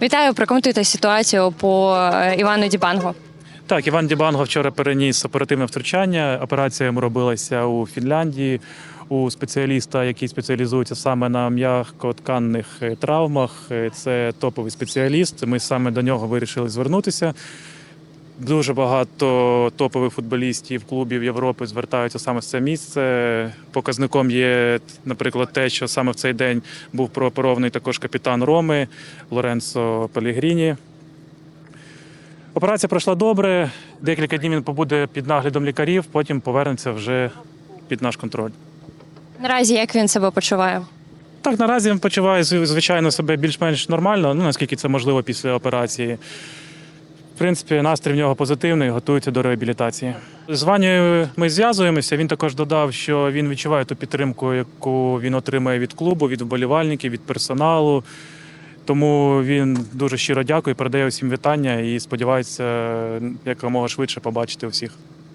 Вітаю, прокоментуйте ситуацію по е, Івану Дібангу. Так, Іван Дібанго вчора переніс оперативне втручання. Операція йому робилася у Фінляндії у спеціаліста, який спеціалізується саме на м'якотканних е, травмах. Е, Це топовий спеціаліст. Ми саме до нього вирішили звернутися. Дуже багато топових футболістів клубів Європи звертаються саме в це місце. Показником є, наприклад, те, що саме в цей день був прооперований також капітан Роми Лоренцо Пелігріні. Операція пройшла добре. Декілька днів він побуде під наглядом лікарів, потім повернеться вже під наш контроль. Наразі як він себе почуває? Так, наразі він почуває звичайно себе більш-менш нормально, ну наскільки це можливо після операції. Принципі, настрій в нього позитивний, готується до реабілітації. З Ванією ми зв'язуємося. Він також додав, що він відчуває ту підтримку, яку він отримає від клубу, від вболівальників, від персоналу. Тому він дуже щиро дякує, передає усім вітання і сподівається якомога швидше побачити усіх.